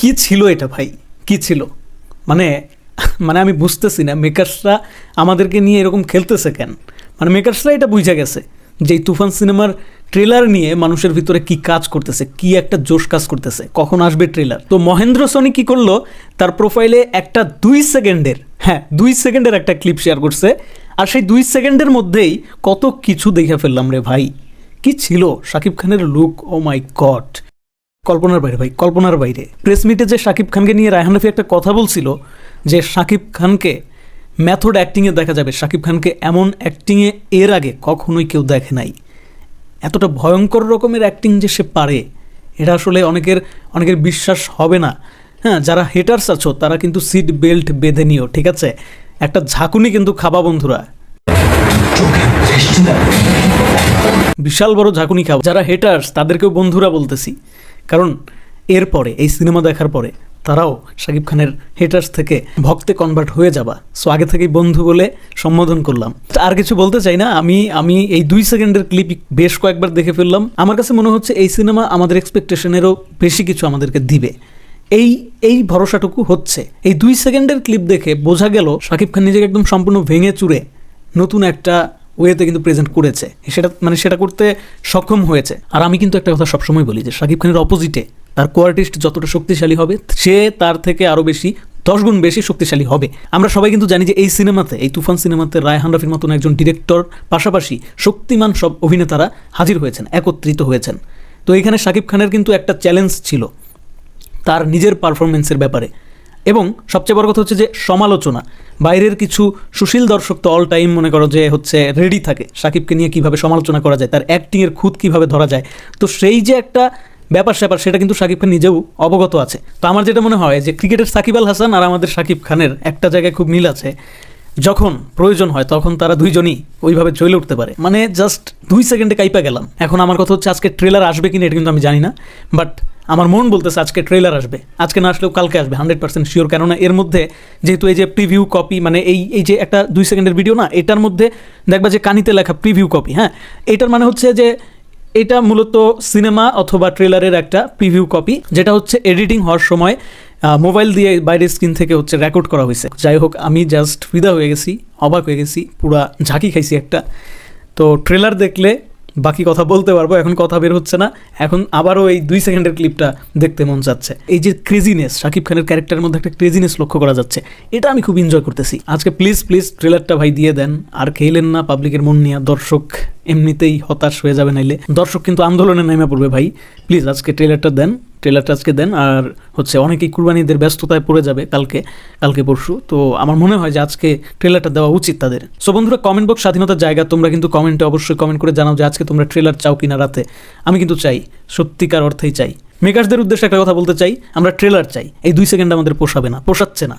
কি ছিল এটা ভাই? কি ছিল? মানে মানে আমি বুঝতেছি না মেকার্সরা আমাদেরকে নিয়ে এরকম খেলতেছে কেন? মানে মেকার্সরা এটা বুঝে গেছে যে তুফান সিনেমার ট্রেলার নিয়ে মানুষের ভিতরে কি কাজ করতেছে, কি একটা জোশ কাজ করতেছে, কখন আসবে ট্রেলার তো মহেন্দ্র সোনি কি করল? তার প্রোফাইলে একটা দুই সেকেন্ডের হ্যাঁ দুই সেকেন্ডের একটা ক্লিপ শেয়ার করছে। আর সেই দুই সেকেন্ডের মধ্যেই কত কিছু দেখে ফেললাম রে ভাই। কি ছিল? শাকিব খানের লুক ও মাই গড কল্পনার বাইরে, ভাই, কল্পনার বাইরে। প্রেস মিটে যে শাকিব খানকে নিয়ে রায়হান রফি একটা কথা বলছিল, যে শাকিব খানকে ম্যাথড অ্যাক্টিংয়ে দেখা যাবে। শাকিব খানকে এমন অ্যাক্টিংয়ে এর আগে কখনোই কেউ দেখে নাই। এতটা ভয়ঙ্কর রকমের অ্যাক্টিং যে সে পারে, এটা আসলে অনেকের অনেকের বিশ্বাস হবে না। হ্যাঁ যারা হেটার্স আছো, তারা কিন্তু সিট বেল্ট বেঁধে নিও, ঠিক আছে? একটা ঝাঁকুনি কিন্তু খাবা, বন্ধুরা। বিশাল বড় ঝাঁকুনি খাও। যারা হেটার্স তাদেরকেও বন্ধুরা বলতেছি। কারণ এরপরে, এই সিনেমা দেখার পরে তারাও শাকিব খানের হেটার্স থেকে ভক্তে কনভার্ট হয়ে যাবা। সো আগে থেকেই বন্ধু বলে সম্বোধন করলাম। আর কিছু বলতে চাই না, আমি আমি এই দুই সেকেন্ডের ক্লিপ বেশ কয়েকবার দেখে ফেললাম। আমার কাছে মনে হচ্ছে এই সিনেমা আমাদের এক্সপেকটেশনেরও বেশি কিছু আমাদেরকে দিবে। এই এই ভরসাটুকু হচ্ছে। এই দুই সেকেন্ডের ক্লিপ দেখে বোঝা গেল শাকিব খান নিজেকে একদম সম্পূর্ণ ভেঙে চুরে। নতুন একটা ওয়েতে কিন্তু প্রেজেন্ট করেছে। সেটা মানে সেটা করতে সক্ষম হয়েছে। আর আমি কিন্তু একটা কথা সবসময় বলি যে, শাকিব খানের অপোজিটে তার কোয়ার্টিস্ট যতটা শক্তিশালী হবে, সে তার থেকে আরও বেশি দশ গুণ বেশি শক্তিশালী হবে। আমরা সবাই কিন্তু জানি যে, এই সিনেমাতে, এই তুফান সিনেমাতে রায়হান রফির মতন একজন ডিরেক্টর পাশাপাশি শক্তিমান সব অভিনেতারা হাজির হয়েছেন, একত্রিত হয়েছেন। তো এখানে শাকিব খানের কিন্তু একটা চ্যালেঞ্জ ছিল, তার নিজের পারফরমেন্সের ব্যাপারে। এবং সবচেয়ে বড় কথা হচ্ছে যে সমালোচনা। বাইরের কিছু সুশীল দর্শক তো অল টাইম মনে করো যে হচ্ছে রেডি থাকে, সাকিবকে নিয়ে কীভাবে সমালোচনা করা যায়, তার অ্যাক্টিংয়ের খুঁত কীভাবে ধরা যায়। তো সেই যে একটা ব্যাপার স্যাপার, সেটা কিন্তু সাকিব খান নিজেও অবগত আছে। তো আমার যেটা মনে হয় যে ক্রিকেটের সাকিব আল হাসান আর আমাদের সাকিব খানের একটা জায়গায় খুব মিল আছে। যখন প্রয়োজন হয় তখন তারা দুইজনই ওইভাবে চলে উঠতে পারে। মানে জাস্ট দুই সেকেন্ডে কাইপা গেলাম। এখন আমার কথা হচ্ছে আজকে ট্রেলার আসবে কিনা এটা কিন্তু আমি জানি না। বাট আমার মন বলতেছে আজকে ট্রেলার আসবে। আজকে না আসলেও কালকে আসবে হান্ড্রেড পার্সেন্ট শিওর কেননা এর মধ্যে যেহেতু এই যে প্রিভিউ কপি মানে এই এই যে একটা দুই সেকেন্ডের ভিডিও না, এটার মধ্যে দেখবা যে কানিতে লেখা প্রিভিউ কপি হ্যাঁ? এটার মানে হচ্ছে যে এটা মূলত সিনেমা অথবা ট্রেলারের একটা প্রিভিউ কপি যেটা হচ্ছে এডিটিং হওয়ার সময় মোবাইল দিয়ে বাইরের স্ক্রিন থেকে হচ্ছে রেকর্ড করা হয়েছে। যাই হোক, আমি জাস্ট ফিদা হয়ে গেছি, অবাক হয়ে গেছি, পুরা ঝাঁকি খাইছি একটা। তো ট্রেলার দেখলে বাকি কথা বলতে পারব, এখন কথা বের হচ্ছে না। এখন আবারও এই দুই সেকেন্ডের ক্লিপটা দেখতে মন চাচ্ছে। এই যে ক্রেজিনেস শাকিব খানের ক্যারেক্টারের মধ্যে একটা ক্রেজিনেস লক্ষ্য করা যাচ্ছে। এটা আমি খুব এনজয় করতেছি। আজকে প্লিজ প্লিজ ট্রেলারটা ভাই দিয়ে দেন। আর খেলেন না পাবলিকের মন নিয়ে। দর্শক এমনিতেই হতাশ হয়ে যাবে নাইলে। দর্শক কিন্তু আন্দোলনে নেমে পড়বে ভাই। প্লিজ আজকে ট্রেলারটা দেন। ট্রেলারটা আজকে দেন, আর হচ্ছে অনেকেই কুরবানিদের ব্যস্ততায় পড়ে যাবে কালকে কালকে পরশু। তো আমার মনে হয় যে আজকে ট্রেলারটা দেওয়া উচিত তাদের। সো বন্ধুরা কমেন্ট বক্স স্বাধীনতার জায়গা, তোমরা কিন্তু কমেন্টে অবশ্যই কমেন্ট করে জানাও যে আজকে তোমরা ট্রেলার চাও কিনা রাতে। আমি কিন্তু চাই, সত্যিকার অর্থেই চাই। মেকার্সদের উদ্দেশ্যে একটা কথা বলতে চাই, আমরা ট্রেলার চাই। এই দুই সেকেন্ড আমাদের পোষাবে না, পোষাচ্ছে না।